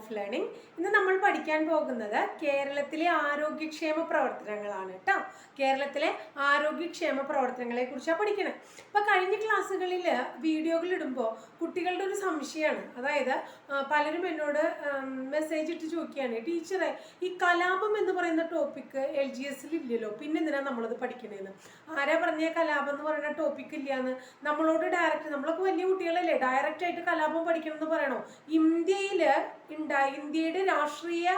Of learning ഇന്ന് നമ്മൾ പഠിക്കാൻ പോകുന്നത് കേരളത്തിലെ ആരോഗ്യക്ഷേമ പ്രവർത്തനങ്ങളാണ് കേട്ടോ കേരളത്തിലെ ആരോഗ്യക്ഷേമ പ്രവർത്തനങ്ങളെ കുറിച്ചാണ് പഠിക്കണേ. അപ്പൊ കഴിഞ്ഞ ക്ലാസ്സുകളിൽ വീഡിയോകൾ ഇടുമ്പോൾ കുട്ടികളുടെ ഒരു സംശയമാണ് അതായത് പലരും എന്നോട് മെസ്സേജ് ഇട്ട് ചോദിക്കുകയാണ് ടീച്ചറെ ഈ കലാപം എന്ന് പറയുന്ന ടോപ്പിക്ക് എൽ ജി എസിൽ ഇല്ലല്ലോ പിന്നെ എന്തിനാണ് നമ്മളത് പഠിക്കണേന്ന്? ആരാ പറഞ്ഞ കലാപം എന്ന് പറയുന്ന ടോപ്പിക് ഇല്ലാന്ന്? നമ്മളോട് ഡയറക്റ്റ് നമ്മളൊക്കെ വലിയ കുട്ടികളല്ലേ ഡയറക്റ്റ് ആയിട്ട് കലാപം പഠിക്കണം എന്ന് പറയണോ? ഇന്ത്യയിൽ ഇന്ത്യയുടെ രാഷ്ട്രീയ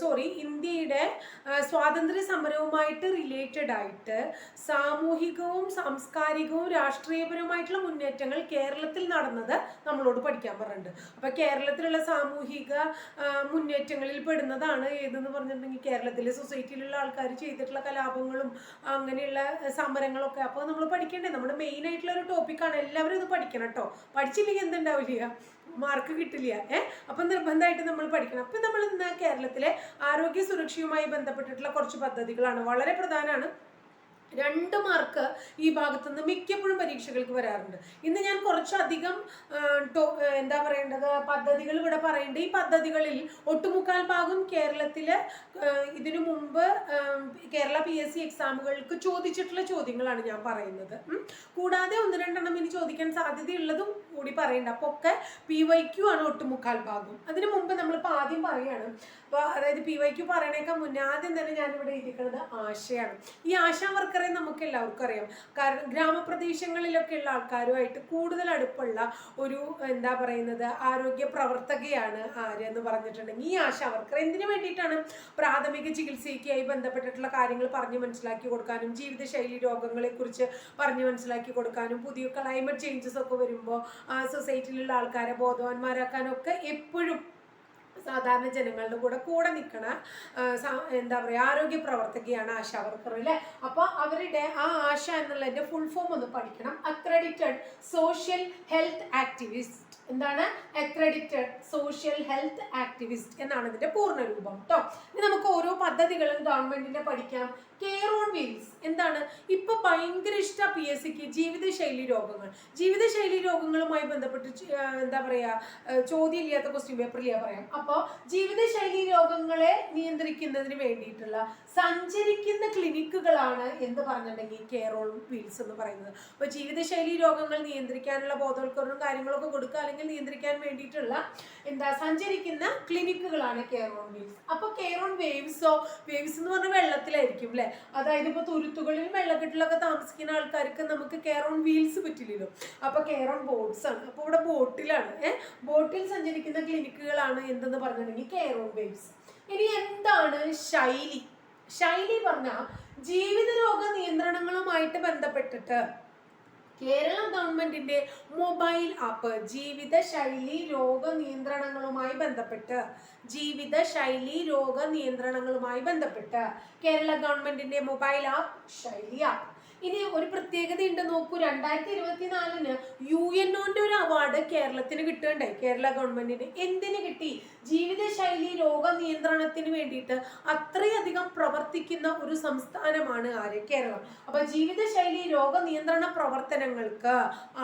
സോറി ഇന്ത്യയുടെ സ്വാതന്ത്ര്യ സമരവുമായിട്ട് റിലേറ്റഡ് ആയിട്ട് സാമൂഹികവും സാംസ്കാരികവും രാഷ്ട്രീയപരവുമായിട്ടുള്ള മുന്നേറ്റങ്ങൾ കേരളത്തിൽ നടന്നത് നമ്മളോട് പഠിക്കാൻ പറഞ്ഞിട്ടുണ്ട്. അപ്പൊ കേരളത്തിലുള്ള സാമൂഹിക മുന്നേറ്റങ്ങളിൽ പെടുന്നതാണ് ഏതെന്ന് പറഞ്ഞിട്ടുണ്ടെങ്കിൽ കേരളത്തിലെ സൊസൈറ്റിയിലുള്ള ആൾക്കാർ ചെയ്തിട്ടുള്ള കലാപങ്ങളും അങ്ങനെയുള്ള സമരങ്ങളൊക്കെ. അപ്പോൾ നമ്മൾ പഠിക്കണ്ടേ നമ്മുടെ മെയിൻ ആയിട്ടുള്ള ഒരു ടോപ്പിക്കാണ് എല്ലാവരും ഇത് പഠിക്കണം കേട്ടോ പഠിച്ചില്ലെങ്കിൽ എന്തുണ്ടാവില്ല. മാർക്ക് കിട്ടില്ല. ഏ? അപ്പം നിർബന്ധമായിട്ട് നമ്മൾ പഠിക്കണം. അപ്പം നമ്മൾ ഇന്ന് കേരളത്തിലെ ആരോഗ്യ സുരക്ഷയുമായി ബന്ധപ്പെട്ടിട്ടുള്ള കുറച്ച് പദ്ധതികളാണ്. വളരെ പ്രധാനമാണ് രണ്ട് മാർക്ക് ഈ ഭാഗത്തു നിന്ന് മിക്കപ്പോഴും പരീക്ഷകൾക്ക് വരാറുണ്ട്. ഇന്ന് ഞാൻ കുറച്ചധികം എന്താ പറയേണ്ടത്? പദ്ധതികൾ ഇവിടെ പറയുന്നുണ്ട് ഈ പദ്ധതികളിൽ ഒട്ടുമുക്കാൽ ഭാഗം കേരളത്തിൽ ആ, ഇതിനു മുമ്പ് കേരള പി എസ് സി എക്സാമുകൾക്ക് ചോദിച്ചിട്ടുള്ള ചോദ്യങ്ങളാണ് ഞാൻ പറയുന്നത്. കൂടാതെ ഒന്ന് രണ്ടെണ്ണം ഇനി ചോദിക്കാൻ സാധ്യതയുള്ളതും കൂടി പറയുന്നുണ്ട് അപ്പോൾ ഒക്കെ പി വൈ ക്യു ആണ് ഒട്ടുമുക്കാൽ ഭാഗം. അതിനു മുമ്പ് നമ്മളിപ്പോൾ ആദ്യം പറയാണ് അപ്പോൾ അതായത് പി വൈ ക്യു പറയണേക്കാൾ മുന്നേ ആദ്യം തന്നെ ഞാനിവിടെ ഇരിക്കുന്നത് ആശയാണ്. ഈ ആശാ വർക്കറെ നമുക്ക് എല്ലാവർക്കും അറിയാം. കാരണം ഗ്രാമപ്രദേശങ്ങളിലൊക്കെ ഉള്ള ആൾക്കാരുമായിട്ട് കൂടുതൽ അടുപ്പുള്ള ഒരു എന്താ പറയുന്നത് ആരോഗ്യ പ്രവർത്തകയാണ് ആര് എന്ന് പറഞ്ഞിട്ടുണ്ടെങ്കിൽ ഈ ആശാ വർക്കർ എന്തിനു വേണ്ടിയിട്ടാണ് പ്രാഥമിക ചികിത്സയ്ക്കായി ബന്ധപ്പെട്ടിട്ടുള്ള കാര്യങ്ങൾ പറഞ്ഞു മനസ്സിലാക്കി കൊടുക്കാനും ജീവിതശൈലി രോഗങ്ങളെക്കുറിച്ച് പറഞ്ഞു മനസ്സിലാക്കി കൊടുക്കാനും പുതിയ ക്ലൈമറ്റ് ചേഞ്ചസ് ഒക്കെ വരുമ്പോൾ സൊസൈറ്റിയിലുള്ള ആൾക്കാരെ ബോധവാന്മാരാക്കാനൊക്കെ എപ്പോഴും സാധാരണ ജനങ്ങളുടെ കൂടെ കൂടെ നിൽക്കണ എന്താ പറയുക ആരോഗ്യ പ്രവർത്തകയാണ് ആശാ വർക്കർ അല്ലേ അപ്പോൾ അവരുടെ ആ ആശ എന്നുള്ളതിന്റെ ഫുൾ ഫോം ഒന്ന് പഠിക്കണം. അക്രഡിറ്റഡ് സോഷ്യൽ ഹെൽത്ത് ആക്ടിവിസ്റ്റ് എന്താണ്? അക്രഡിറ്റഡ് സോഷ്യൽ ഹെൽത്ത് ആക്ടിവിസ്റ്റ് എന്നാണ് ഇതിന്റെ പൂർണ രൂപം കേട്ടോ ഇനി നമുക്ക് ഓരോ പദ്ധതികളും ഗവൺമെന്റിന്റെ പഠിക്കാം. കെയർ ഓൺ വീൽസ് എന്താണ്? ഇപ്പൊ ഭയങ്കര ഇഷ്ട പി എസ് സിക്ക് ജീവിതശൈലി രോഗങ്ങൾ. ജീവിതശൈലി രോഗങ്ങളുമായി ബന്ധപ്പെട്ട് എന്താ പറയാ ചോദ്യം ഇല്ലാത്ത ക്വസ്റ്റ്യൻ പേപ്പറിൽ പറയാം. അപ്പോൾ ജീവിതശൈലി രോഗങ്ങളെ നിയന്ത്രിക്കുന്നതിന് വേണ്ടിയിട്ടുള്ള സഞ്ചരിക്കുന്ന ക്ലിനിക്കുകളാണ് എന്ന് പറഞ്ഞിട്ടുണ്ടെങ്കിൽ ഓൺ വീൽസ് എന്ന് പറയുന്നത്. അപ്പോൾ ജീവിതശൈലി രോഗങ്ങൾ നിയന്ത്രിക്കാനുള്ള ബോധവൽക്കരണവും കാര്യങ്ങളൊക്കെ കൊടുക്കുക അല്ലെങ്കിൽ നിയന്ത്രിക്കാൻ വേണ്ടിയിട്ടുള്ള എന്താ സഞ്ചരിക്കുന്ന ക്ലിനിക്കുകളാണ് കെയറോൺ വീൽസ് അപ്പോൾ കെയറോൺ വേവ്സോ വേവ്സ് എന്ന് പറഞ്ഞാൽ വെള്ളത്തിലായിരിക്കും അല്ലേ? അതായത് ഇപ്പോൾ തുരുത്തുകളിൽ വെള്ളക്കെട്ടിലൊക്കെ താമസിക്കുന്ന ആൾക്കാർക്ക് നമുക്ക് കെയറോൺ വീൽസ് പറ്റില്ലല്ലോ. അപ്പോൾ കെയറോൺ ബോട്ട്സ് ആണ്. അപ്പോൾ ഇവിടെ ബോട്ടിലാണ്. ഏഹ് ബോട്ടിൽ സഞ്ചരിക്കുന്ന ക്ലിനിക്കുകളാണ് എന്തെന്ന് പറഞ്ഞിട്ടുണ്ടെങ്കിൽ കെയർ ഓൺ വേവ്സ്. ഇനി എന്താണ് ശൈലി? ശൈലി പറഞ്ഞ ജീവിത രോഗ നിയന്ത്രണങ്ങളുമായിട്ട് ബന്ധപ്പെട്ടിട്ട് കേരള ഗവൺമെന്റിന്റെ മൊബൈൽ ആപ്പ് ജീവിത ശൈലി രോഗ നിയന്ത്രണങ്ങളുമായി ബന്ധപ്പെട്ട് ജീവിത ശൈലി രോഗ നിയന്ത്രണങ്ങളുമായി ബന്ധപ്പെട്ട് കേരള ഗവൺമെന്റിന്റെ മൊബൈൽ ആപ്പ് ശൈലി ആപ്പ്. ഇനി ഒരു പ്രത്യേകത ഉണ്ട് നോക്കൂ. രണ്ടായിരത്തി ഇരുപത്തിനാലിന് യു എൻ ഒന്റെ ഒരു അവാർഡ് കേരളത്തിന് കിട്ടുകയുണ്ടായി. കേരള ഗവൺമെന്റിന്. എന്തിന് കിട്ടി? ജീവിതശൈലി രോഗ നിയന്ത്രണത്തിന് വേണ്ടിയിട്ട് അത്രയധികം പ്രവർത്തിക്കുന്ന ഒരു സംസ്ഥാനമാണ് ആര് കേരളം. അപ്പൊ ജീവിതശൈലി രോഗ നിയന്ത്രണ പ്രവർത്തനങ്ങൾക്ക്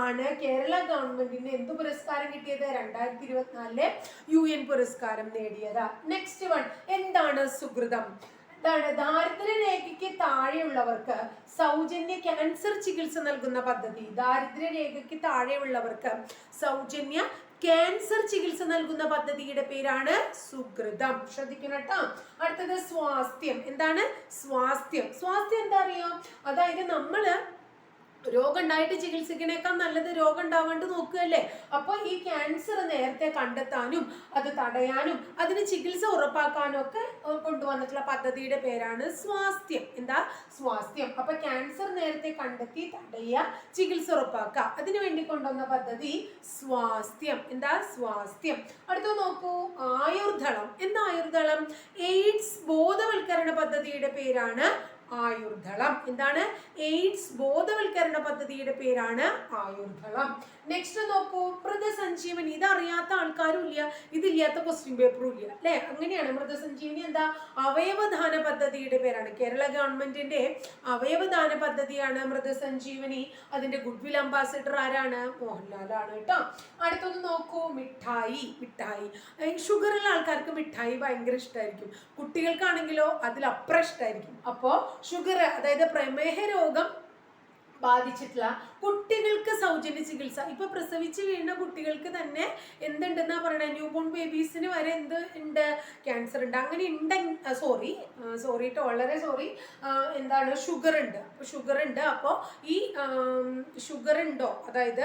ആണ് കേരള ഗവൺമെന്റിന് എന്ത് പുരസ്കാരം കിട്ടിയത്? രണ്ടായിരത്തി ഇരുപത്തിനാലിലെ യു എൻ പുരസ്കാരം നേടിയത്. നെക്സ്റ്റ് വൺ എന്താണ് സുഹൃതം എന്താണ്? ദാരിദ്ര്യരേഖയ്ക്ക് താഴെയുള്ളവർക്ക് സൗജന്യ ക്യാൻസർ ചികിത്സ നൽകുന്ന പദ്ധതി. ദാരിദ്ര്യരേഖയ്ക്ക് താഴെയുള്ളവർക്ക് സൗജന്യ ക്യാൻസർ ചികിത്സ നൽകുന്ന പദ്ധതിയുടെ പേരാണ് സുകൃതം. ശ്രദ്ധിക്കണം കേട്ടോ. അടുത്തത് സ്വാസ്ഥ്യം. എന്താണ്? സ്വാസ്ഥ്യം. സ്വാസ്ഥ്യം എന്താ അറിയോ? അതായത് നമ്മൾ രോഗം ഉണ്ടായിട്ട് ചികിത്സിക്കണേക്കാൾ നല്ലത് രോഗം ഉണ്ടാവാണ്ട് നോക്കുകയല്ലേ? അപ്പോൾ ഈ ക്യാൻസർ നേരത്തെ കണ്ടെത്താനും അത് തടയാനും അതിന് ചികിത്സ ഉറപ്പാക്കാനും ഒക്കെ കൊണ്ടുവന്നിട്ടുള്ള പദ്ധതിയുടെ പേരാണ് സ്വാസ്ഥ്യം. എന്താ? സ്വാസ്ഥ്യം. അപ്പൊ ക്യാൻസർ നേരത്തെ കണ്ടെത്തി തടയുക ചികിത്സ ഉറപ്പാക്കുക. അതിനു വേണ്ടി കൊണ്ടുവന്ന പദ്ധതി സ്വാസ്ഥ്യം. എന്താ? സ്വാസ്ഥ്യം. അടുത്ത നോക്കൂ. ആയുർദളം. എന്താ ആയുർദളം? എയ്ഡ്സ് ബോധവൽക്കരണ പദ്ധതിയുടെ പേരാണ് ആയുർദളം. എന്താണ്? എയ്ഡ്സ് ബോധവൽക്കരണ പദ്ധതിയുടെ പേരാണ് ആയുർദളം. നെക്സ്റ്റ് നോക്കൂ മൃതസഞ്ജീവനി. ഇത് അറിയാത്ത ആൾക്കാരും ഇല്ല ഇതില്ലാത്ത ക്വസ്റ്റ്യൻ പേപ്പറും ഇല്ല അല്ലെ? അങ്ങനെയാണ് മൃതസഞ്ജീവനി എന്താ? അവയവദാന പദ്ധതിയുടെ പേരാണ്. കേരള ഗവൺമെന്റിന്റെ അവയവദാന പദ്ധതിയാണ് മൃതസഞ്ജീവനി. അതിന്റെ ഗുഡ് വിൽ അംബാസിഡർ ആരാണ് മോഹൻലാലാണ് കേട്ടോ. അടുത്തത് നോക്കൂ മിഠായി മിഠായി. ഷുഗറുള്ള ആൾക്കാർക്ക് മിഠായി ഭയങ്കര ഇഷ്ടമായിരിക്കും കുട്ടികൾക്കാണെങ്കിലോ അതിലപ്പുറം ഇഷ്ടമായിരിക്കും അപ്പോൾ ഷുഗർ അതായത് പ്രമേഹ രോഗം ബാധിച്ചിട്ടുള്ള കുട്ടികൾക്ക് സൗജന്യ ചികിത്സ. ഇപ്പൊ പ്രസവിച്ച് വീഴുന്ന കുട്ടികൾക്ക് തന്നെ എന്തുണ്ടെന്നാ പറയണേ? ന്യൂ ബോൺ ബേബീസിന് വരെ എന്ത് ഉണ്ട്? ക്യാൻസർ ഉണ്ട്. അങ്ങനെ ഉണ്ട് സോറി സോറി കേട്ടോ വളരെ സോറി എന്താണ് ഷുഗർ ഉണ്ട്. അപ്പോൾ ഷുഗർ ഉണ്ട്. അപ്പോൾ ഈ ഷുഗർ ഉണ്ടോ? അതായത്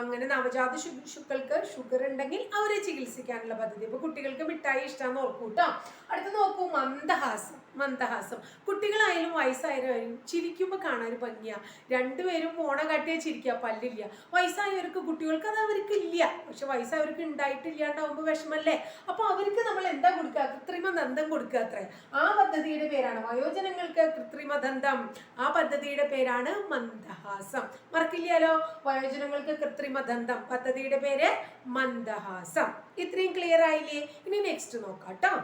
അങ്ങനെ നവജാത ശിശുക്കൾക്ക് ഷുഗർ ഉണ്ടെങ്കിൽ അവരെ ചികിത്സിക്കാനുള്ള പദ്ധതി. ഇപ്പൊ കുട്ടികൾക്ക് മിഠായി ഇഷ്ടമാണെന്ന് ഓർക്കൂ കേട്ടോ അടുത്ത് നോക്കൂ മന്ദഹാസം മന്ദഹാസം. കുട്ടികളായാലും വയസ്സായാലും ചിരിക്കുമ്പോൾ കാണാൻ ഭംഗിയാ. രണ്ടുപേരും പോണ കാട്ടിയാൽ ചിരിക്കുക പല്ലില്ല. വയസ്സായവർക്ക് കുട്ടികൾക്ക് അത് അവർക്ക് ഇല്ല പക്ഷെ വയസ്സായവർക്ക് ഉണ്ടായിട്ടില്ലാണ്ടാവുമ്പോൾ വിഷമല്ലേ? അപ്പോൾ അവർക്ക് നമ്മൾ എന്താ കൊടുക്കുക കൃത്രിമ ദന്തം കൊടുക്കുക അത്രേ. ആ പദ്ധതിയുടെ പേരാണ് വയോജനങ്ങൾക്ക് കൃത്രിമ ദന്തം. ആ പദ്ധതിയുടെ പേരാണ് മന്ദഹാസം. മറക്കില്ലല്ലോ വയോജനങ്ങൾക്ക് കൃത്രിമ ദന്തം. പദ്ധതിയുടെ പേര് മന്ദഹാസം. ഇത്രയും ക്ലിയർ ആയില്ലേ? ഇനി നെക്സ്റ്റ് നോക്കാം കേട്ടോ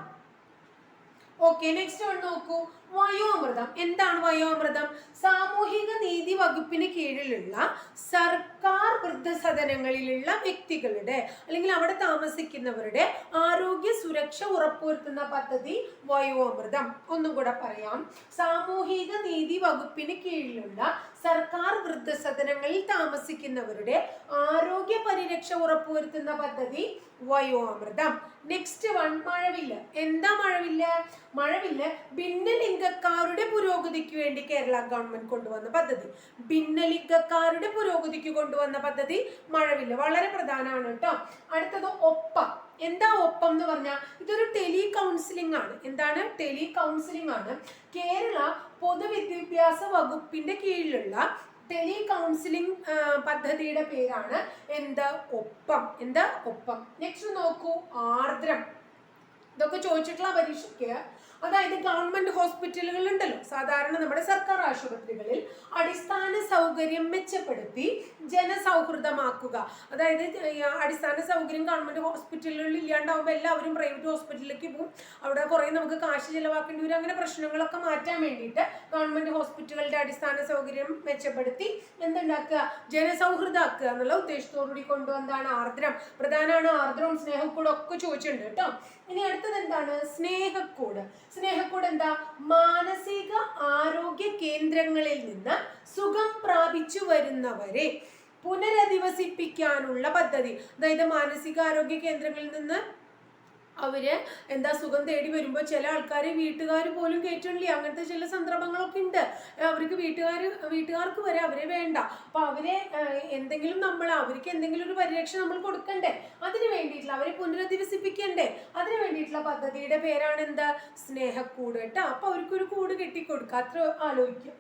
ഓക്കെ നെക്സ്റ്റ് വൺ നോക്കൂ. വയോമൃതം. എന്താണ് വയോമൃതം? സാമൂഹിക നീതി വകുപ്പിന് കീഴിലുള്ള സർക്കാർ വൃദ്ധസദനങ്ങളിലുള്ള വ്യക്തികളുടെ അല്ലെങ്കിൽ അവിടെ താമസിക്കുന്നവരുടെ ആരോഗ്യ സുരക്ഷ ഉറപ്പുവരുത്തുന്ന പദ്ധതി വയോമൃതം. ഒന്നും കൂടെ പറയാം. സാമൂഹിക നീതി വകുപ്പിന് കീഴിലുള്ള സർക്കാർ വൃദ്ധസദനങ്ങളിൽ താമസിക്കുന്നവരുടെ ആരോഗ്യ പരിരക്ഷ ഉറപ്പുവരുത്തുന്ന പദ്ധതി വയോമൃതം. നെക്സ്റ്റ് വൺ മഴവില്ല്. എന്താ മഴവില്ല്? മഴവില്ല് ഭിന്നലിംഗക്കാരുടെ പുരോഗതിക്ക് വേണ്ടി കേരള ഗവൺമെന്റ് കൊണ്ടുവന്ന പദ്ധതി. ഭിന്നലിംഗക്കാരുടെ പുരോഗതിക്ക് കൊണ്ടുവന്ന പദ്ധതി മഴവില്ല. വളരെ പ്രധാനമാണ് കേട്ടോ. അടുത്തത് ഒപ്പം. എന്താ ഒപ്പം എന്ന് പറഞ്ഞാൽ ഇതൊരു ടെലി കൗൺസിലിംഗ് ആണ്. എന്താണ്? ടെലി കൗൺസിലിംഗ് ആണ്. കേരള പൊതുവിദ്യാഭ്യാസ വകുപ്പിന്റെ കീഴിലുള്ള ടെലി കൗൺസിലിംഗ് പദ്ധതിയുടെ പേരാണ് എന്ത് ഒപ്പം. എന്ത് ഒപ്പം? നെക്സ്റ്റ് നോക്കൂ. ആർദ്രം. ഇതൊക്കെ ചോദിച്ചിട്ടുള്ള പരീക്ഷയ്ക്ക് അതായത് ഗവൺമെന്റ് ഹോസ്പിറ്റലുകൾ ഉണ്ടല്ലോ സാധാരണ നമ്മുടെ സർക്കാർ ആശുപത്രികളിൽ അടിസ്ഥാന സൗകര്യം മെച്ചപ്പെടുത്തി ജനസൗഹൃദമാക്കുക. അതായത് അടിസ്ഥാന സൗകര്യം ഗവൺമെന്റ് ഹോസ്പിറ്റലുകളിൽ ഇല്ലാണ്ടാവുമ്പോൾ എല്ലാവരും പ്രൈവറ്റ് ഹോസ്പിറ്റലിലേക്ക് പോകും അവിടെ കുറേ നമുക്ക് കാശ് ചിലവാക്കേണ്ടി വരും. അങ്ങനെ പ്രശ്നങ്ങളൊക്കെ മാറ്റാൻ വേണ്ടിയിട്ട് ഗവൺമെന്റ് ഹോസ്പിറ്റലുകളുടെ അടിസ്ഥാന സൗകര്യം മെച്ചപ്പെടുത്തി എന്തുണ്ടാക്കുക? ജനസൗഹൃദമാക്കുക എന്നുള്ള ഉദ്ദേശത്തോടുകൂടി കൊണ്ടുവന്നതാണ് ആർദ്രം. പ്രധാനമാണ് ആർദ്രവും സ്നേഹക്കൂടും ഒക്കെ ചോദിച്ചിട്ടുണ്ട് കേട്ടോ. ഇനി അടുത്തത് എന്താണ്? സ്നേഹക്കൂട്. സ്നേഹക്കൂട് എന്താ മാനസിക ആരോഗ്യ കേന്ദ്രങ്ങളിൽ നിന്ന് സുഖം പ്രാപിച്ചു വരുന്നവരെ പുനരധിവസിപ്പിക്കാനുള്ള പദ്ധതി. അതായത് മാനസികാരോഗ്യ കേന്ദ്രങ്ങളിൽ നിന്ന് അവർ എന്താ സുഖം തേടി വരുമ്പോൾ ചില ആൾക്കാർ വീട്ടുകാർ പോലും കയറ്റണില്ല അങ്ങനത്തെ ചില സന്ദർഭങ്ങളൊക്കെ ഉണ്ട്. അവർക്ക് വീട്ടുകാർ വീട്ടുകാർക്ക് വരെ അവരെ വേണ്ട. അപ്പൊ അവരെ എന്തെങ്കിലും നമ്മൾ അവർക്ക് എന്തെങ്കിലും ഒരു പരിരക്ഷ നമ്മൾ കൊടുക്കണ്ടേ? അതിന് വേണ്ടിയിട്ടുള്ള അവരെ പുനരധിവസിപ്പിക്കണ്ടേ? അതിന് വേണ്ടിയിട്ടുള്ള പദ്ധതിയുടെ പേരാണ് എന്താ? സ്നേഹക്കൂട് കേട്ടോ അപ്പൊ അവർക്കൊരു കൂട് കെട്ടിക്കൊടുക്കുക അത്ര ആലോചിക്കും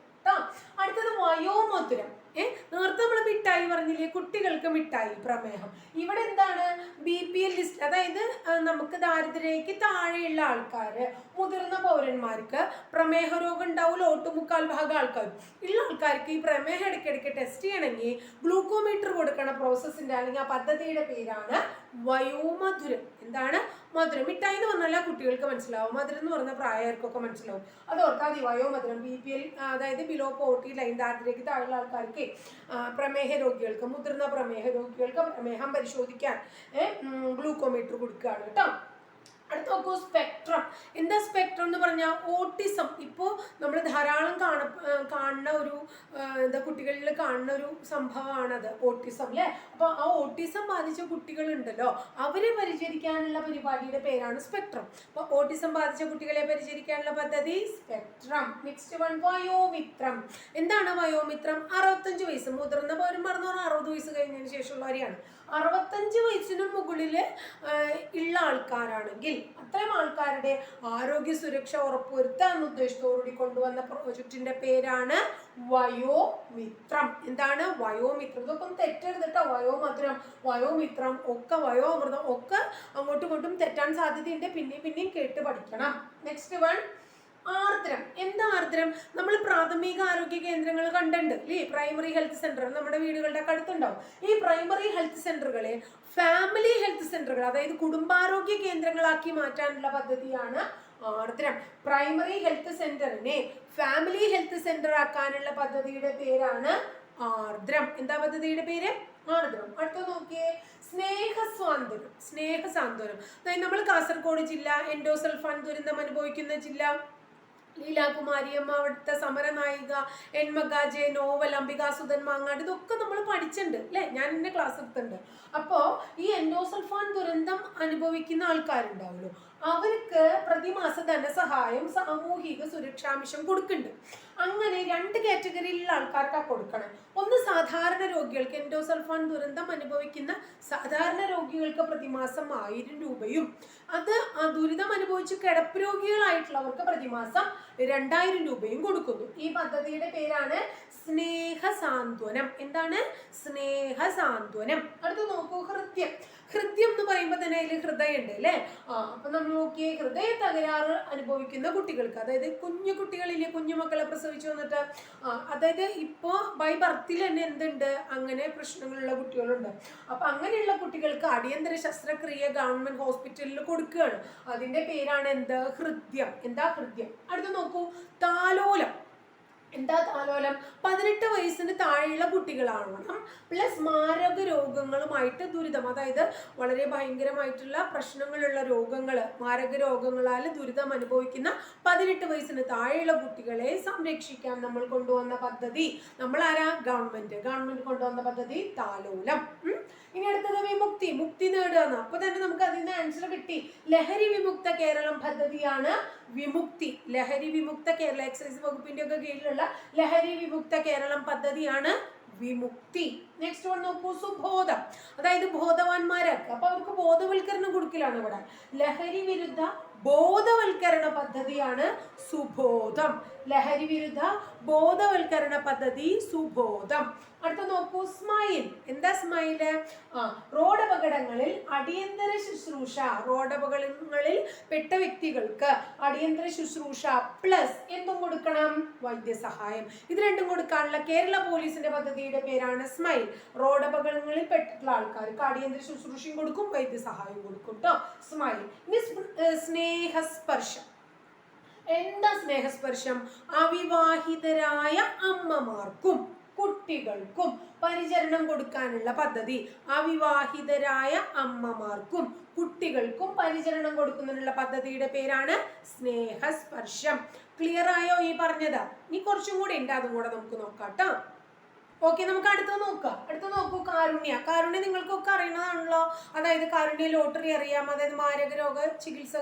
അടുത്തത് വയോമധുരം. ഏ നേരത്തെ നമ്മൾ മിഠായി പറഞ്ഞില്ലേ? കുട്ടികൾക്ക് മിഠായി പ്രമേഹം. ഇവിടെ എന്താണ്? ബി പി എൽ ലിസ്റ്റ് അതായത് നമുക്ക് ദാരിദ്ര്യക്ക് താഴെയുള്ള ആൾക്കാര് മുതിർന്ന പൗരന്മാർക്ക് പ്രമേഹ രോഗം ഉണ്ടാവില്ല ഒട്ടുമുക്കാൽ ഭാഗം ആൾക്കാർ ഉള്ള ആൾക്കാർക്ക് ഈ പ്രമേഹം ഇടയ്ക്കിടയ്ക്ക് ടെസ്റ്റ് ചെയ്യണമെങ്കിൽ ഗ്ലൂക്കോമീറ്റർ കൊടുക്കണ പ്രോസസ്സിന്റെ അല്ലെങ്കിൽ ആ പദ്ധതിയുടെ പേരാണ് വയോമധുരം. എന്താണ്? മധുരം. മിഠായി എന്ന് പറഞ്ഞാൽ കുട്ടികൾക്ക് മനസ്സിലാവും. മധുരം എന്ന് പറഞ്ഞാൽ പ്രായർക്കൊക്കെ മനസ്സിലാവും. അത് ഓർത്താൽ മതി. വയോമധുരം ബി പി എൽ അതായത് ബിലോ പോർട്ടി ലൈൻ ദാരിദ്ര്യക്ക് താഴെയുള്ള ആൾക്കാർക്ക് ആ, പ്രമേഹ രോഗികൾക്ക് മുതിർന്ന പ്രമേഹ രോഗികൾക്ക് പ്രമേഹം പരിശോധിക്കാൻ ഗ്ലൂക്കോമീറ്റർ കൊടുക്കുകയാണ് കേട്ടോ. അടുത്ത നോക്കൂ സ്പെക്ട്രം എന്താ സ്പെക്ട്രം എന്ന് പറഞ്ഞാൽ ഓട്ടിസം ഇപ്പോൾ നമ്മൾ ധാരാളം കാണ കാണുന്ന ഒരു എന്താ കുട്ടികളിൽ കാണുന്ന ഒരു സംഭവമാണത് ഓട്ടിസം അല്ലേ അപ്പോൾ ആ ഓട്ടിസം ബാധിച്ച കുട്ടികളുണ്ടല്ലോ അവരെ പരിചരിക്കാനുള്ള പരിപാടിയുടെ പേരാണ് സ്പെക്ട്രം അപ്പോൾ ഓട്ടിസം ബാധിച്ച കുട്ടികളെ പരിചരിക്കാനുള്ള പദ്ധതി സ്പെക്ട്രം നെക്സ്റ്റ് വൺ വയോമിത്രം. എന്താണ് വയോമിത്രം? അറുപത്തഞ്ച് വയസ്സ് മുതിർന്ന പൗരന്മാർ എന്ന് പറഞ്ഞാൽ അറുപത് വയസ്സ് കഴിഞ്ഞതിന് ശേഷമുള്ളവരെയാണ്. അറുപത്തഞ്ച് വയസ്സിന് മുകളിൽ ഉള്ള ആൾക്കാരാണെങ്കിൽ അത്തരം ആൾക്കാരുടെ ആരോഗ്യ സുരക്ഷ ഉറപ്പുവരുത്താൻ ഉദ്ദേശത്തോടുകൂടി കൊണ്ടുവന്ന പ്രോജക്റ്റിന്റെ പേരാണ് വയോമിത്രം. എന്താണ് വയോമിത്രം? ഇതൊക്കെ ഒന്ന് തെറ്റരുത് കേട്ടോ വയോമധുരം വയോമിത്രം ഒക്കെ വയോമൃതം ഒക്കെ അങ്ങോട്ടും ഇങ്ങോട്ടും തെറ്റാൻ സാധ്യതയുണ്ട്. പിന്നെയും പിന്നെയും കേട്ട് പഠിക്കണം. Next one Aardram. എന്താ ആർദ്രം? നമ്മൾ പ്രാഥമിക ആരോഗ്യ കേന്ദ്രങ്ങൾ കണ്ടുണ്ട് അല്ലേ പ്രൈമറി ഹെൽത്ത് സെന്റർ നമ്മുടെ വീടുകളുടെ ഒക്കെ അടുത്തുണ്ടാവും. ഈ പ്രൈമറി ഹെൽത്ത് സെന്ററുകളെ ഫാമിലി ഹെൽത്ത് സെന്ററുകൾ അതായത് കുടുംബാരോഗ്യ കേന്ദ്രങ്ങളാക്കി മാറ്റാനുള്ള പദ്ധതിയാണ് ആർദ്രം. പ്രൈമറി ഹെൽത്ത് സെന്ററിനെ ഫാമിലി ഹെൽത്ത് സെന്റർ ആക്കാനുള്ള പദ്ധതിയുടെ പേരാണ് ആർദ്രം. എന്താ പദ്ധതിയുടെ പേര്? ആർദ്രം. അടുത്ത നോക്കിയേ. സ്നേഹസ്വാന്തനം സ്നേഹസാന്ത്വനം അതായത് നമ്മൾ കാസർഗോഡ് ജില്ല എൻഡോസൾഫാൻ ദുരന്തം അനുഭവിക്കുന്ന ജില്ല. ലീലാകുമാരിയമ്മ അവിടുത്തെ സമരനായിക എൻമഗാജെ നോവൽ അംബികാസുധൻ മാങ്ങാട് ഇതൊക്കെ നമ്മൾ പഠിച്ചിട്ടുണ്ട് അല്ലേ? ഞാൻ എന്നെ ക്ലാസ് എടുത്തിട്ടുണ്ട്. അപ്പോൾ ഈ എൻഡോസൾഫാൻ ദുരന്തം അനുഭവിക്കുന്ന ആൾക്കാരുണ്ടാവുമല്ലോ. അവർക്ക് പ്രതിമാസ ധനസഹായം സാമൂഹിക സുരക്ഷാംശം കൊടുക്കുന്നുണ്ട്. അങ്ങനെ രണ്ട് കാറ്റഗറിയിലുള്ള ആൾക്കാർക്കാണ് കൊടുക്കണം. ഒന്ന് സാധാരണ രോഗികൾക്ക് എൻഡോസൾഫാൻ ദുരന്തം അനുഭവിക്കുന്ന സാധാരണ രോഗികൾക്ക് പ്രതിമാസം ആയിരം രൂപയും അത് ദുരിതം അനുഭവിച്ച് കിടപ്പ് രോഗികളായിട്ടുള്ളവർക്ക് പ്രതിമാസം രണ്ടായിരം രൂപയും കൊടുക്കുന്നു. ഈ പദ്ധതിയുടെ പേരാണ് സ്നേഹ സാന്ത്വനം. എന്താണ്? സ്നേഹ സാന്ത്വനം. അടുത്ത് നോക്കൂ ഹൃദ്യം ഹൃദ്യം എന്ന് പറയുമ്പോൾ തന്നെ അതിൽ ഹൃദയം ഉണ്ട് അല്ലേ? ആ അപ്പൊ നമ്മൾ നോക്കിയേ ഹൃദയ തകരാറ് അനുഭവിക്കുന്ന കുട്ടികൾക്ക് അതായത് കുഞ്ഞു കുട്ടികളില്ലേ കുഞ്ഞു മക്കളെ പ്രസവിച്ചു വന്നിട്ട് അതായത് ഇപ്പോ ബൈ ബർത്തിൽ തന്നെ എന്തുണ്ട്? അങ്ങനെ പ്രശ്നങ്ങളുള്ള കുട്ടികളുണ്ട്. അപ്പൊ അങ്ങനെയുള്ള കുട്ടികൾക്ക് അടിയന്തര ശസ്ത്രക്രിയ ഗവൺമെന്റ് ഹോസ്പിറ്റലിൽ കൊടുക്കുകയാണ്. അതിന്റെ പേരാണ് എന്ത്? ഹൃദ്യം. എന്താ ഹൃദ്യം? അടുത്ത് നോക്കൂ താലോലം. എന്താ താലോലം? പതിനെട്ട് വയസ്സിന് താഴെയുള്ള കുട്ടികളാവണം പ്ലസ് മാരക രോഗങ്ങളുമായിട്ട് ദുരിതം. അതായത് വളരെ ഭയങ്കരമായിട്ടുള്ള പ്രശ്നങ്ങളുള്ള രോഗങ്ങൾ മാരക രോഗങ്ങളാൽ ദുരിതം അനുഭവിക്കുന്ന പതിനെട്ട് വയസ്സിന് താഴെയുള്ള കുട്ടികളെ സംരക്ഷിക്കാൻ നമ്മൾ കൊണ്ടുവന്ന പദ്ധതി. നമ്മൾ ആരാ ഗവൺമെന്റ്. ഗവൺമെന്റ് കൊണ്ടുവന്ന പദ്ധതി താലോലം. ഇനി അടുത്തത് വിമുക്തി മുക്തി നേടുക എന്ന് അപ്പൊ തന്നെ നമുക്ക് അതിന്റെ ആൻസർ കിട്ടി. ലഹരി വിമുക്ത കേരളം പദ്ധതിയാണ് വിമുക്തി. ലഹരി വിമുക്ത കേരള എക്സൈസ് വകുപ്പിന്റെ ഒക്കെ കീഴിലുള്ള ലഹരി വിമുക്ത കേരളം പദ്ധതിയാണ് വിമുക്തി. നെക്സ്റ്റ് വൺ നോക്കൂ സുബോധം. അതായത് ബോധവാന്മാരാക്കുക അപ്പൊ അവർക്ക് ബോധവൽക്കരണം കൊടുക്കലാണ് ഇവിടെ. ലഹരി വിരുദ്ധ ബോധവൽക്കരണ പദ്ധതിയാണ് സുബോധം. ലഹരി വിരുദ്ധ ബോധവൽക്കരണ പദ്ധതി സുബോധം. അടുത്ത നോക്കൂ സ്മൈൽ എന്താ സ്മൈൽ ആ റോഡ് അപകടങ്ങളിൽ അടിയന്തര ശുശ്രൂഷ. റോഡ് അപകടങ്ങളിൽ പെട്ട വ്യക്തികൾക്ക് അടിയന്തര ശുശ്രൂഷ പ്ലസ് എന്തും കൊടുക്കണം? വൈദ്യസഹായം. ഇത് രണ്ടും കൊടുക്കാനുള്ള കേരള പോലീസിന്റെ പദ്ധതിയുടെ പേരാണ് സ്മൈൽ റോഡ് അപകടങ്ങളിൽ പെട്ടിട്ടുള്ള ആൾക്കാർക്ക് അടിയന്തര ശുശ്രൂഷയും കൊടുക്കും വൈദ്യസഹായം കൊടുക്കും കേട്ടോ സ്മൈൽ സ്നേഹസ്പർശം. എന്താ സ്നേഹസ്പർശം? അവിവാഹിതരായ അമ്മമാർക്കും കുട്ടികൾക്കും പരിചരണം കൊടുക്കാനുള്ള പദ്ധതി. അവിവാഹിതരായ അമ്മമാർക്കും കുട്ടികൾക്കും പരിചരണം കൊടുക്കുന്നതിനുള്ള പദ്ധതിയുടെ പേരാണ് സ്നേഹസ്പർശം. ക്ലിയർ ആയോ ഈ പറഞ്ഞത്? ഇനി കുറച്ചും കൂടി ഉണ്ട് അതും കൂടെ നമുക്ക് നോക്കാം കേട്ടോ. ഓക്കെ നമുക്ക് അടുത്തത് നോക്കാം. കാരുണ്യ. കാരുണ്യ നിങ്ങൾക്കൊക്കെ അറിയുന്നതാണല്ലോ. അതായത് കാരുണ്യ ലോട്ടറി അറിയാം. അതായത് മാരക രോഗ ചികിത്സ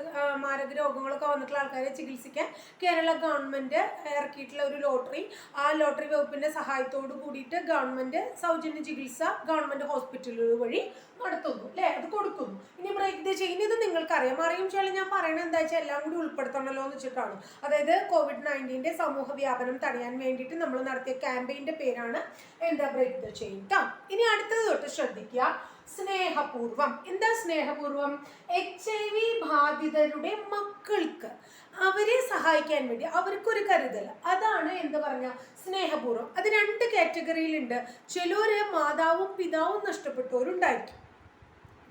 മാരക രോഗങ്ങളൊക്കെ വന്നിട്ടുള്ള ആൾക്കാരെ ചികിത്സിക്കാൻ കേരള ഗവൺമെന്റ് ഇറക്കിയിട്ടുള്ള ഒരു ലോട്ടറി. ആ ലോട്ടറി വകുപ്പിന്റെ സഹായത്തോട് കൂടിയിട്ട് ഗവൺമെന്റ് സൗജന്യ ചികിത്സ ഗവൺമെന്റ് ഹോസ്പിറ്റലുകൾ വഴി നടത്തുന്നു അല്ലേ? അത് കൊടുക്കുന്നു. ഇനി ബ്രേക്ക് ദ ചെയിൻ ഇത് നിങ്ങൾക്കറിയാം. അറിയും വെച്ചാൽ ഞാൻ പറയണത് എന്താ വെച്ചാൽ എല്ലാം കൂടി ഉൾപ്പെടുത്തണമല്ലോ എന്ന് വെച്ചിട്ടാണ് അതായത് കോവിഡ് നയന്റീന്റെ സമൂഹ വ്യാപനം തടയാൻ വേണ്ടിയിട്ട് നമ്മൾ നടത്തിയ ക്യാമ്പയിന്റെ പേരാണ് എന്താ ബ്രേക്ക് ദ ചെയിൻ ട്ടാ ഇനി അടുത്തത് തൊട്ട് ശ്രദ്ധിക്കുക. സ്നേഹപൂർവം. എന്താ സ്നേഹപൂർവം? എച്ച് ഐ വി ബാധിതരുടെ മക്കൾക്ക് അവരെ സഹായിക്കാൻ വേണ്ടി അവർക്കൊരു കരുതൽ അതാണ് എന്ത് പറഞ്ഞ? സ്നേഹപൂർവം. അത് രണ്ട് കാറ്റഗറിയിലുണ്ട്. ചിലര് മാതാവും പിതാവും നഷ്ടപ്പെട്ടവരുണ്ടായിരിക്കും.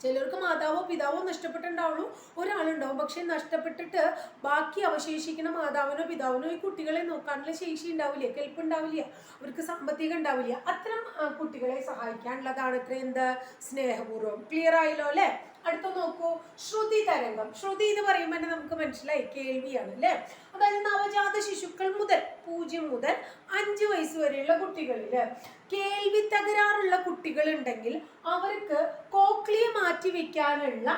ചിലർക്ക് മാതാവോ പിതാവോ നഷ്ടപ്പെട്ടിട്ടുണ്ടാവുള്ളൂ. ഒരാളുണ്ടാവും. പക്ഷെ നഷ്ടപ്പെട്ടിട്ട് ബാക്കി അവശേഷിക്കുന്ന മാതാവിനോ പിതാവിനോ ഈ കുട്ടികളെ നോക്കാനുള്ള ശേഷി ഉണ്ടാവില്ല. കെൽപ്പ് ഉണ്ടാവില്ല. അവർക്ക് സാമ്പത്തികം ഉണ്ടാവില്ല. അത്തരം കുട്ടികളെ സഹായിക്കാനുള്ളതാണ് ഇത്ര എന്ത് സ്നേഹപൂർവം. ക്ലിയർ ആയല്ലോ അല്ലേ? അടുത്ത നോക്കൂ. ശ്രുതി തരംഗം. ശ്രുതി എന്ന് പറയുമ്പോൾ തന്നെ നമുക്ക് മനസ്സിലായി കേൾവിയാണ് അല്ലേ? അതായത് നവജാത ശിശുക്കൾ മുതൽ പൂജ്യം മുതൽ അഞ്ച് വയസ്സ് വരെയുള്ള കുട്ടികളിൽ കേൾവി തകരാറുള്ള കുട്ടികൾ ഉണ്ടെങ്കിൽ അവർക്ക് കോക്ലിയ മാറ്റി വെക്കാനുള്ള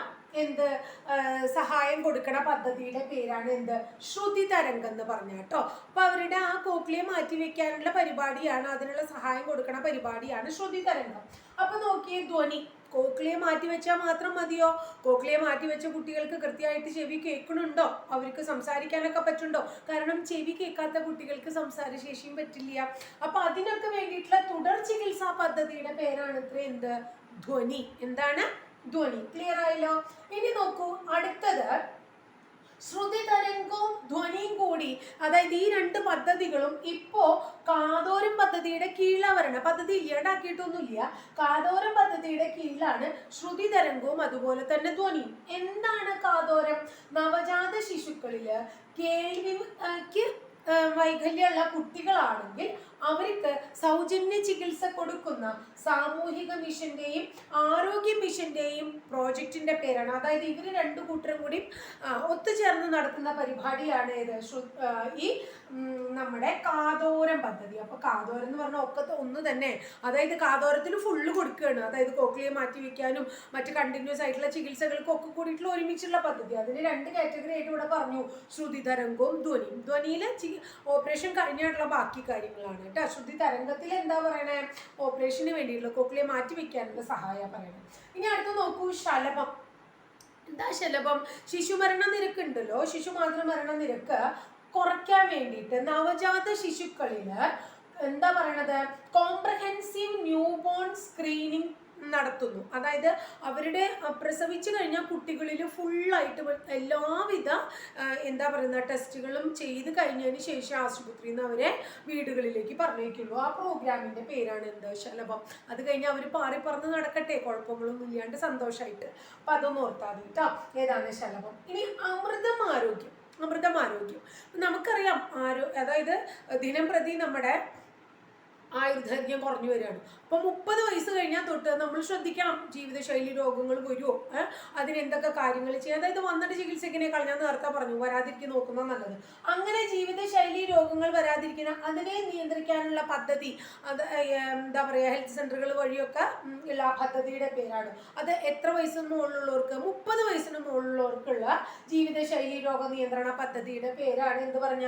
എന്ത് സഹായം കൊടുക്കണ പദ്ധതിയുടെ പേരാണ് എന്ത്? ശ്രുതി തരംഗം എന്ന് പറഞ്ഞ കേട്ടോ. അപ്പൊ അവരുടെ ആ കോക്ലിയെ മാറ്റി വെക്കാനുള്ള പരിപാടിയാണ് അതിനുള്ള സഹായം കൊടുക്കണ പരിപാടിയാണ് ശ്രുതി തരംഗം. അപ്പൊ നോക്കിയേ ധ്വനി. കോക്ലിയ മാറ്റി വെച്ചാൽ മാത്രം മതിയോ? കോക്ലിയെ മാറ്റി വെച്ച കുട്ടികൾക്ക് കൃത്യമായിട്ട് ചെവി കേൾക്കണുണ്ടോ? അവർക്ക് സംസാരിക്കാനൊക്കെ പറ്റുണ്ടോ? കാരണം ചെവി കേൾക്കാത്ത കുട്ടികൾക്ക് സംസാരശേഷിയും പറ്റില്ല. അപ്പൊ അതിനൊക്കെ വേണ്ടിയിട്ടുള്ള തുടർ ചികിത്സാ പദ്ധതിയുടെ പേരാണ് ഇത്ര എന്ത്? ധ്വനി. എന്താണ്? ധ്വനി. ക്ലിയർ ആയല്ലോ? ഇനി നോക്കൂ. അടുത്തത് ശ്രുതി തരംഗവും ധ്വനിയും കൂടി. അതായത് ഈ രണ്ട് പദ്ധതികളും ഇപ്പോ കാതോരം പദ്ധതിയുടെ കീഴിലാണ് പദ്ധതി ഇല്ലാണ്ടാക്കിയിട്ടൊന്നുമില്ല കാതോരം പദ്ധതിയുടെ കീഴിലാണ് ശ്രുതി തരംഗവും അതുപോലെ തന്നെ ധ്വനിയും. എന്താണ് കാതോരം? നവജാത ശിശുക്കളിൽ കേൾവിക്ക് വൈകല്യമുള്ള കുട്ടികളാണെങ്കിൽ അവർക്ക് സൗജന്യ ചികിത്സ കൊടുക്കുന്ന സാമൂഹിക മിഷന്റെയും ആരോഗ്യ മിഷന്റെയും പ്രോജക്റ്റിന്റെ പേരാണ്. അതായത് ഇവർ രണ്ടു കൂട്ടരും കൂടി ഒത്തുചേർന്ന് നടത്തുന്ന പരിപാടിയാണ് ഇത്. ഈ നമ്മുടെ കാതോരം പദ്ധതി. അപ്പൊ കാതോരം എന്ന് പറഞ്ഞാൽ ഒക്കെ ഒന്ന് തന്നെ. അതായത് കാതോരത്തിന് ഫുള്ള് കൊടുക്കുകയാണ്. അതായത് കോക്ലിയെ മാറ്റി വെക്കാനും മറ്റ് കണ്ടിന്യൂസ് ആയിട്ടുള്ള ചികിത്സകൾക്കും ഒക്കെ കൂടിയിട്ടുള്ള ഒരുമിച്ചുള്ള പദ്ധതി. അതിന് രണ്ട് കാറ്റഗറി ആയിട്ട് ഇവിടെ പറഞ്ഞു. ശ്രുതി തരംഗവും ധ്വനിയും. ധ്വനിയിലെ ഓപ്പറേഷൻ കഴിഞ്ഞായിട്ടുള്ള ബാക്കി കാര്യങ്ങളാണ്. കേട്ടോ അശുദ്ധി തരംഗത്തിൽ എന്താ പറയണേ? ഓപ്പറേഷന് വേണ്ടിയിട്ടുള്ള കൊക്കിലെ മാറ്റി വെക്കാനുള്ള സഹായം പറയണേ. ഇനി അടുത്ത് നോക്കൂ ശലഭം. എന്താ ശലഭം? ശിശുമരണ നിരക്കുണ്ടല്ലോ ശിശുമാതൃ മരണ നിരക്ക് കുറയ്ക്കാൻ വേണ്ടിയിട്ട് നവജാത ശിശുക്കളിൽ എന്താ പറയണത്? കോംപ്രഹെൻസീവ് ന്യൂ ബോൺ സ്ക്രീനിങ് നടത്തുന്നു. അതായത് അവരുടെ പ്രസവിച്ചു കഴിഞ്ഞാൽ കുട്ടികളിൽ ഫുള്ളായിട്ട് എല്ലാവിധ എന്താ പറയുന്ന ടെസ്റ്റുകളും ചെയ്ത് കഴിഞ്ഞതിന് ശേഷം ആശുപത്രിയിൽ നിന്ന് അവരെ വീടുകളിലേക്ക് പറഞ്ഞേക്കുള്ളൂ ആ പ്രോഗ്രാമിന്റെ പേരാണ് എന്ത് ശലഭം. അത് കഴിഞ്ഞ് അവർ പാറി പറന്ന് നടക്കട്ടെ കുഴപ്പങ്ങളൊന്നും ഇല്ലാണ്ട് സന്തോഷമായിട്ട് അപ്പം അതൊന്നും ഓർത്താതി കേട്ടോ ഏതാണ് ശലഭം? ഇനി അമൃതം ആരോഗ്യം അമൃതം ആരോഗ്യം നമുക്കറിയാം ആരോ അതായത് ദിനം പ്രതി നമ്മുടെ ആയുർദൈർഘ്യം കുറഞ്ഞു വരികയാണ്. അപ്പോൾ മുപ്പത് വയസ്സ് കഴിഞ്ഞാൽ തൊട്ട് നമ്മൾ ശ്രദ്ധിക്കണം ജീവിതശൈലി രോഗങ്ങൾ വരുമോ അതിന് എന്തൊക്കെ കാര്യങ്ങൾ ചെയ്യാം. അതായത് വന്നിട്ട് ചികിത്സക്കിനേക്കാൾ ഞാൻ നേരത്തെ പറഞ്ഞു വരാതിരിക്കും നോക്കുന്ന നല്ലത്. അങ്ങനെ ജീവിതശൈലി രോഗങ്ങൾ വരാതിരിക്കുന്ന അതിനെ നിയന്ത്രിക്കാനുള്ള പദ്ധതി അത് എന്താ പറയുക ഹെൽത്ത് സെന്ററുകൾ വഴിയൊക്കെ ഉള്ള പദ്ധതിയുടെ പേരാണ്. അത് എത്ര വയസ്സിന് മുകളിലുള്ളവർക്ക് മുപ്പത് വയസ്സിന് മുകളിലുള്ളവർക്കുള്ള ജീവിതശൈലി രോഗ നിയന്ത്രണ പദ്ധതിയുടെ പേരാണ് എന്ത് പറഞ്ഞ?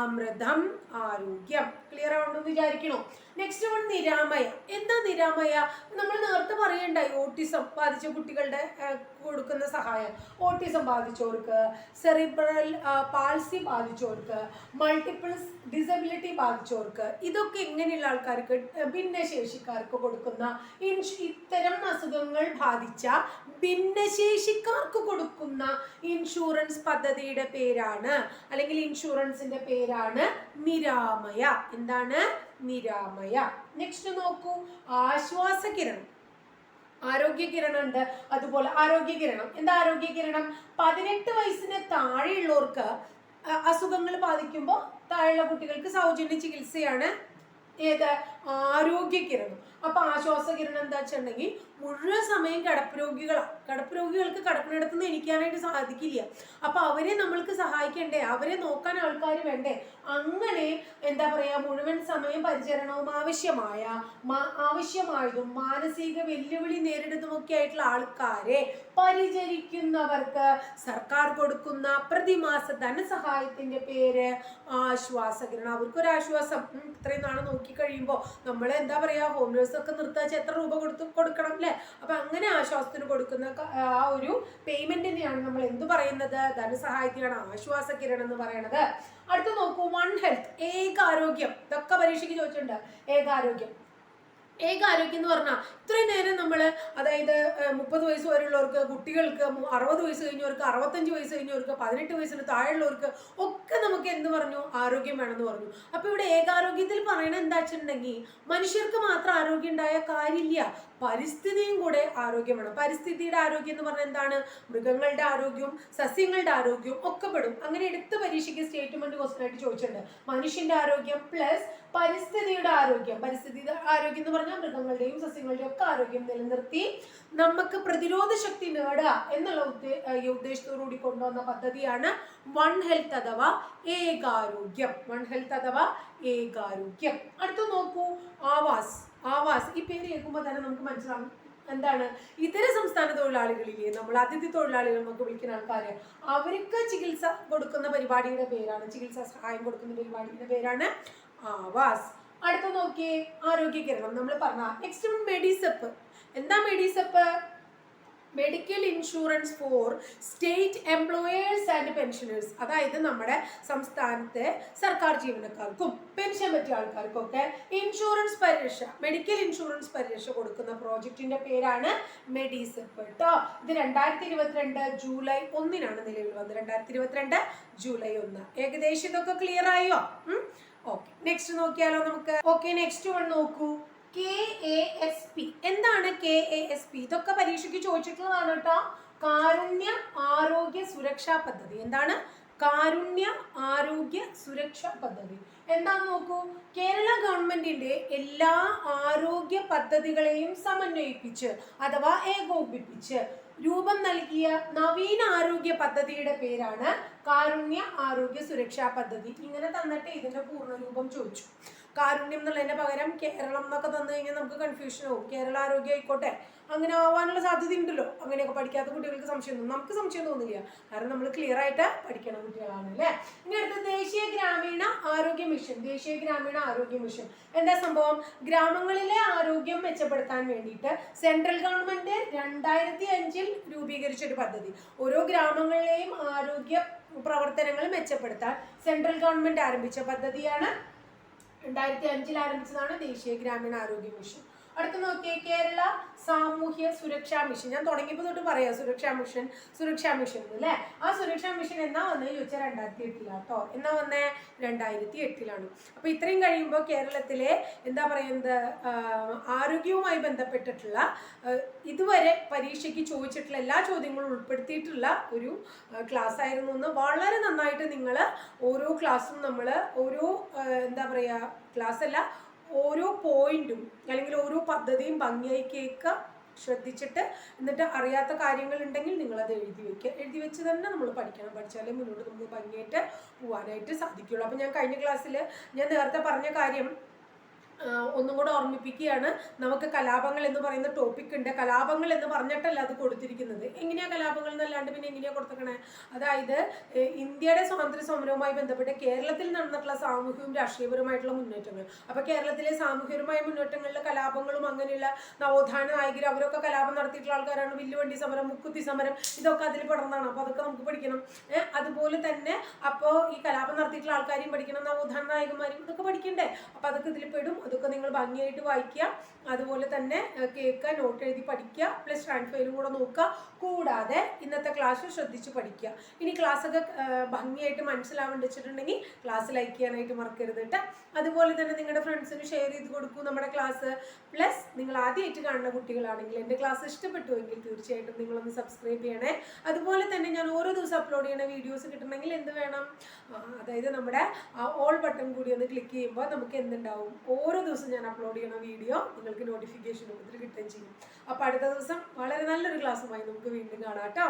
അമൃതം ആരോഗ്യം. ക്ലിയർ ആവണമെന്ന് വിചാരിക്കണോ? Next one Niramaya. എന്താ നിരാമയ? നമ്മൾ നേരത്തെ പറയണ്ടായി ഓട്ടിസം ബാധിച്ച കുട്ടികളുടെ കൊടുക്കുന്ന സഹായം. ഓട്ടിസം ബാധിച്ചവർക്ക് സെറിബ്രൽ പാൾസി ബാധിച്ചവർക്ക് മൾട്ടിപ്പിൾ ഡിസബിലിറ്റി ബാധിച്ചവർക്ക് ഇതൊക്കെ എങ്ങനെയുള്ള ആൾക്കാർക്ക് ഭിന്നശേഷിക്കാർക്ക് കൊടുക്കുന്ന ഇത്തരം അസുഖങ്ങൾ ബാധിച്ച ഭിന്നശേഷിക്കാർക്ക് കൊടുക്കുന്ന ഇൻഷുറൻസ് പദ്ധതിയുടെ പേരാണ് അല്ലെങ്കിൽ ഇൻഷുറൻസിന്റെ പേരാണ് നിരാമയ. എന്താണ്? നിരാമയ. നെക്സ്റ്റ് നോക്കൂ. ആശ്വാസ കിരണം ആരോഗ്യ കിരണം ഉണ്ട് അതുപോലെ ആരോഗ്യ കിരണം എന്താ ആരോഗ്യ കിരണം പതിനെട്ട് വയസ്സിന് താഴെയുള്ളവർക്ക് അസുഖങ്ങൾ ബാധിക്കുമ്പോൾ താഴെയുള്ള കുട്ടികൾക്ക് സൗജന്യ ചികിത്സയാണ്. ഏത്? ആരോഗ്യ കിരണം അപ്പൊ ആശ്വാസ കിരണം എന്താ വെച്ചിട്ടുണ്ടെങ്കിൽ മുഴുവൻ സമയം കിടപ്പ് രോഗികളാണ് കിടപ്പ് രോഗികൾക്ക് കിടപ്പിനടുത്ത് നിന്ന് എണീക്കാനായിട്ട് സാധിക്കില്ല. അപ്പൊ അവരെ നമ്മൾക്ക് സഹായിക്കണ്ടേ? അവരെ നോക്കാൻ ആൾക്കാർ വേണ്ടേ? അങ്ങനെ എന്താ പറയാ മുഴുവൻ സമയം പരിചരണവും ആവശ്യമായ ആവശ്യമായതും മാനസിക വെല്ലുവിളി നേരിടുന്നതുമൊക്കെ ആയിട്ടുള്ള ആൾക്കാരെ പരിചരിക്കുന്നവർക്ക് സർക്കാർ കൊടുക്കുന്ന പ്രതിമാസ ധനസഹായത്തിന്റെ പേര് ആശ്വാസകിരണം. അവർക്കൊരു ആശ്വാസം ഇത്രയും നാളെ നോക്കി കഴിയുമ്പോൾ നമ്മൾ എന്താ പറയാ ഹോം ഒക്കെ നിർത്താച്ച് എത്ര രൂപ കൊടുത്ത് കൊടുക്കണം അല്ലേ അപ്പൊ അങ്ങനെ ആശ്വാസത്തിന് കൊടുക്കുന്ന ആ ഒരു പേയ്മെന്റിനെയാണ് നമ്മൾ എന്ത് പറയുന്നത്? ധനസഹായത്തിനാണ് ആശ്വാസ കിരണം എന്ന് പറയുന്നത് അടുത്ത നോക്കൂ വൺ ഹെൽത്ത് ഏകാരോഗ്യം. ഇതൊക്കെ പരീക്ഷയ്ക്ക് ചോദിച്ചിട്ടുണ്ട്. ഏകാരോഗ്യം. ഏകാരോഗ്യം എന്ന് പറഞ്ഞാൽ ഇത്രയും നേരം നമ്മൾ അതായത് മുപ്പത് വയസ്സ് വരെയുള്ളവർക്ക് കുട്ടികൾക്ക് അറുപത് വയസ്സ് കഴിഞ്ഞവർക്ക് അറുപത്തഞ്ച് വയസ്സ് കഴിഞ്ഞവർക്ക് പതിനെട്ട് വയസ്സിന് താഴെയുള്ളവർക്ക് ഒക്കെ നമുക്ക് എന്ത് പറഞ്ഞു? ആരോഗ്യം വേണമെന്ന് പറഞ്ഞു. അപ്പോൾ ഇവിടെ ഏകാരോഗ്യത്തിൽ പറയണത് എന്താ വെച്ചിട്ടുണ്ടെങ്കിൽ മനുഷ്യർക്ക് മാത്രം ആരോഗ്യം ഉണ്ടായ കാര്യമില്ല. പരിസ്ഥിതിയും കൂടെ ആരോഗ്യം വേണം. പരിസ്ഥിതിയുടെ ആരോഗ്യം എന്ന് പറഞ്ഞാൽ എന്താണ്? മൃഗങ്ങളുടെ ആരോഗ്യവും സസ്യങ്ങളുടെ ആരോഗ്യവും ഒക്കെ പെടും. അങ്ങനെ എടുത്ത് പരീക്ഷയ്ക്ക് സ്റ്റേറ്റ്മെന്റ് ക്വസ്റ്റൻ ആയിട്ട് ചോദിച്ചിട്ടുണ്ട്. മനുഷ്യന്റെ ആരോഗ്യം പ്ലസ് പരിസ്ഥിതിയുടെ ആരോഗ്യം. പരിസ്ഥിതിയുടെ ആരോഗ്യം എന്ന് പറഞ്ഞാൽ മൃഗങ്ങളുടെയും സസ്യങ്ങളുടെയും ഒക്കെ ആരോഗ്യം നിലനിർത്തി നമുക്ക് പ്രതിരോധ ശക്തി നേടുക എന്നുള്ള ഉദ്ദേശത്തോടുകൂടി കൊണ്ടുവന്ന പദ്ധതിയാണ് വൺ ഹെൽത്ത് അഥവാ ഏകാരോഗ്യം. വൺ ഹെൽത്ത് അഥവാ ഏകാരോഗ്യം. അടുത്ത നോക്കൂ ആവാസ്. ആവാസ്. ഈ പേര് കേൾക്കുമ്പോൾ തന്നെ നമുക്ക് മനസ്സിലാവും എന്താണ്? ഇതര സംസ്ഥാന തൊഴിലാളികളില്ലേ നമ്മൾ അതിഥി തൊഴിലാളികൾ നമുക്ക് വിളിക്കുന്ന ആൾക്കാര് അവർക്ക് ചികിത്സ കൊടുക്കുന്ന പരിപാടിയുടെ പേരാണ് ചികിത്സാ സഹായം കൊടുക്കുന്ന പരിപാടിയുടെ പേരാണ് ആവാസ്. അടുത്ത നോക്കിയേ ആരോഗ്യകിരണം നമ്മൾ പറഞ്ഞ നെക്സ്റ്റ് മെഡിസപ്പ് എന്താ Medisep medical insurance for state employees and pensioners അതായത് നമ്മുടെ സംസ്ഥാനത്തെ സർക്കാർ ജീവനക്കാർക്കും പെൻഷൻ പറ്റിയ ആൾക്കാർക്കും ഒക്കെ ഇൻഷുറൻസ് പരിരക്ഷ മെഡിക്കൽ ഇൻഷുറൻസ് പരിരക്ഷ കൊടുക്കുന്ന പ്രോജക്റ്റിന്റെ പേരാണ് മെഡിസെപ്പ് കേട്ടോ ഇത് രണ്ടായിരത്തി ഇരുപത്തിരണ്ട് ജൂലൈ ഒന്നിനാണ് നിലവിൽ വന്നത്. രണ്ടായിരത്തി ഇരുപത്തിരണ്ട് ജൂലൈ ഒന്ന്. ഏകദേശം ഇതൊക്കെ ക്ലിയർ ആയോ? ഓക്കെ നെക്സ്റ്റ് നോക്കിയാലോ നമുക്ക്. ഓക്കെ നെക്സ്റ്റ് വൺ നോക്കൂ. കെ എ എസ് പി എന്താണ് കെ എ എസ് പി ഇതൊക്കെ പരീക്ഷയ്ക്ക് ചോദിച്ചിട്ടുള്ളതാണ് കേട്ടോ. കാരുണ്യ ആരോഗ്യ സുരക്ഷാ പദ്ധതി. എന്താണ്? കാരുണ്യ ആരോഗ്യ സുരക്ഷാ പദ്ധതി. എന്താന്ന് നോക്കൂ? കേരള ഗവൺമെന്റിന്റെ എല്ലാ ആരോഗ്യ പദ്ധതികളെയും സമന്വയിപ്പിച്ച് അഥവാ ഏകോപിപ്പിച്ച് രൂപം നൽകിയ നവീന ആരോഗ്യ പദ്ധതിയുടെ പേരാണ് കാരുണ്യ ആരോഗ്യ സുരക്ഷാ പദ്ധതി. ഇങ്ങനെ തന്നിട്ട് ഇതിന്റെ പൂർണരൂപം ചോദിച്ചു. കാരുണ്യം എന്നുള്ളതിന് പകരം കേരളം എന്നൊക്കെ തന്നു കഴിഞ്ഞാൽ നമുക്ക് കൺഫ്യൂഷൻ ആവും. കേരള ആരോഗ്യം ആയിക്കോട്ടെ. അങ്ങനെ ആവാനുള്ള സാധ്യത ഉണ്ടല്ലോ അങ്ങനെയൊക്കെ പഠിക്കാത്ത കുട്ടികൾക്ക് സംശയം തോന്നും നമുക്ക് സംശയം തോന്നില്ല. കാരണം നമ്മൾ ക്ലിയർ ആയിട്ട് പഠിക്കണം കുട്ടികളാണ് അല്ലേ? ഇനി അടുത്ത ദേശീയ ഗ്രാമീണ ആരോഗ്യ മിഷൻ. ദേശീയ ഗ്രാമീണ ആരോഗ്യ മിഷൻ. എന്താ സംഭവം? ഗ്രാമങ്ങളിലെ ആരോഗ്യം മെച്ചപ്പെടുത്താൻ വേണ്ടിയിട്ട് സെൻട്രൽ ഗവൺമെന്റ് രണ്ടായിരത്തി അഞ്ചിൽ രൂപീകരിച്ച ഒരു പദ്ധതി. ഓരോ ഗ്രാമങ്ങളിലെയും ആരോഗ്യ പ്രവർത്തനങ്ങൾ മെച്ചപ്പെടുത്താൻ സെൻട്രൽ ഗവൺമെന്റ് ആരംഭിച്ച പദ്ധതിയാണ് രണ്ടായിരത്തി അഞ്ചിൽ ആരംഭിച്ചതാണ് ദേശീയ ഗ്രാമീണ ആരോഗ്യ മിഷൻ. അടുത്ത നോക്കിയേ കേരള സാമൂഹ്യ സുരക്ഷാ മിഷൻ. ഞാൻ തുടങ്ങിയപ്പോൾ തൊട്ട് പറയാം സുരക്ഷാ മിഷൻ സുരക്ഷാ മിഷൻ അല്ലേ ആ സുരക്ഷാ മിഷൻ എന്നാ വന്നേ? ചോദിച്ചാൽ രണ്ടായിരത്തി എട്ടിലാണ് കേട്ടോ എന്നാ വന്നേ? രണ്ടായിരത്തി എട്ടിലാണ്. അപ്പൊ ഇത്രയും കഴിയുമ്പോൾ കേരളത്തിലെ എന്താ പറയുന്നത് ആരോഗ്യവുമായി ബന്ധപ്പെട്ടിട്ടുള്ള ഇതുവരെ പരീക്ഷയ്ക്ക് ചോദിച്ചിട്ടുള്ള എല്ലാ ചോദ്യങ്ങളും ഉൾപ്പെടുത്തിയിട്ടുള്ള ഒരു ക്ലാസ് ആയിരുന്നു എന്ന് വളരെ നന്നായിട്ട് നിങ്ങൾ ഓരോ ക്ലാസ്സും നമ്മൾ ഓരോ എന്താ പറയുക ക്ലാസ് അല്ല ഓരോ പോയിന്റും അല്ലെങ്കിൽ ഓരോ പദ്ധതിയും ഭംഗിയായി കേൾക്കുക ശ്രദ്ധിച്ചിട്ട് എന്നിട്ട് അറിയാത്ത കാര്യങ്ങൾ ഉണ്ടെങ്കിൽ നിങ്ങൾ അത് എഴുതി വെക്കുക. എഴുതി വെച്ച് തന്നെ നമ്മൾ പഠിക്കണം. പഠിച്ചാലേ മുന്നോട്ട് നമുക്ക് ഭംഗിയായിട്ട് പോകാനായിട്ട് സാധിക്കുള്ളൂ അപ്പം ഞാൻ കഴിഞ്ഞ ക്ലാസ്സിൽ ഞാൻ നേരത്തെ പറഞ്ഞ കാര്യം ഒന്നും കൂടെ ഓർമ്മിപ്പിക്കുകയാണ്. നമുക്ക് കലാപങ്ങൾ എന്ന് പറയുന്ന ടോപ്പിക് ഉണ്ട്. കലാപങ്ങൾ എന്ന് പറഞ്ഞിട്ടല്ല അത് കൊടുത്തിരിക്കുന്നത്. എങ്ങനെയാ കലാപങ്ങൾ എന്നല്ലാണ്ട് പിന്നെ എങ്ങനെയാ കൊടുത്തേക്കണേ? അതായത് ഇന്ത്യയുടെ സ്വാതന്ത്ര്യ സമരവുമായി ബന്ധപ്പെട്ട് കേരളത്തിൽ നടന്നിട്ടുള്ള സാമൂഹ്യവും രാഷ്ട്രീയപരമായിട്ടുള്ള മുന്നേറ്റങ്ങൾ. അപ്പൊ കേരളത്തിലെ സാമൂഹികപരമായ മുന്നേറ്റങ്ങളിലെ കലാപങ്ങളും അങ്ങനെയുള്ള നവോത്ഥാന നായകർ അവരൊക്കെ കലാപം നടത്തിയിട്ടുള്ള ആൾക്കാരാണ്. വില്ലുവണ്ടി സമരം മുക്കുത്തി സമരം ഇതൊക്കെ അതിൽ പെടുന്നതാണ്. അപ്പൊ അതൊക്കെ നമുക്ക് പഠിക്കണം. അതുപോലെ തന്നെ അപ്പോൾ ഈ കലാപം നടത്തിയിട്ടുള്ള ആൾക്കാരെയും പഠിക്കണം നവോത്ഥാന നായകന്മാരും ഇതൊക്കെ പഠിക്കണ്ടേ? അപ്പൊ അതൊക്കെ ഇതിൽ പെടും. അതൊക്കെ നിങ്ങൾ ഭംഗിയായിട്ട് വായിക്കുക. അതുപോലെ തന്നെ കേൾക്കുക നോട്ട് എഴുതി പഠിക്കുക പ്ലസ് ഫയലും കൂടെ നോക്കുക. കൂടാതെ ഇന്നത്തെ ക്ലാസ് ശ്രദ്ധിച്ച് പഠിക്കുക. ഇനി ക്ലാസ്സൊക്കെ ഭംഗിയായിട്ട് മനസ്സിലാവേണ്ടി വെച്ചിട്ടുണ്ടെങ്കിൽ ക്ലാസ് ലൈക്ക് ചെയ്യാനായിട്ട് മറക്കരുത് കേട്ടോ. അതുപോലെ തന്നെ നിങ്ങളുടെ ഫ്രണ്ട്സിന് ഷെയർ ചെയ്ത് കൊടുക്കൂ നമ്മുടെ ക്ലാസ് പ്ലസ് നിങ്ങൾ ആദ്യമായിട്ട് കാണുന്ന കുട്ടികളാണെങ്കിൽ എന്റെ ക്ലാസ് ഇഷ്ടപ്പെട്ടുവെങ്കിൽ തീർച്ചയായിട്ടും നിങ്ങളൊന്ന് സബ്സ്ക്രൈബ് ചെയ്യണേ. അതുപോലെ തന്നെ ഞാൻ ഓരോ ദിവസം അപ്ലോഡ് ചെയ്യുന്ന വീഡിയോസ് കിട്ടണമെങ്കിൽ എന്ത് വേണം? അതായത് നമ്മുടെ ഓൾ ബട്ടൺ കൂടി ഒന്ന് ക്ലിക്ക് ചെയ്യുമ്പോൾ നമുക്ക് എന്തുണ്ടാവും? ഓരോ ദിവസം ഞാൻ അപ്ലോഡ് ചെയ്യുന്ന വീഡിയോ നിങ്ങൾക്ക് നോട്ടിഫിക്കേഷൻ രൂപത്തിൽ കിട്ടുകയും ചെയ്യും. അപ്പോൾ അടുത്ത ദിവസം വളരെ നല്ലൊരു ക്ലാസ്സുമായി നമുക്ക് വീണ്ടും കാണാം കേട്ടോ.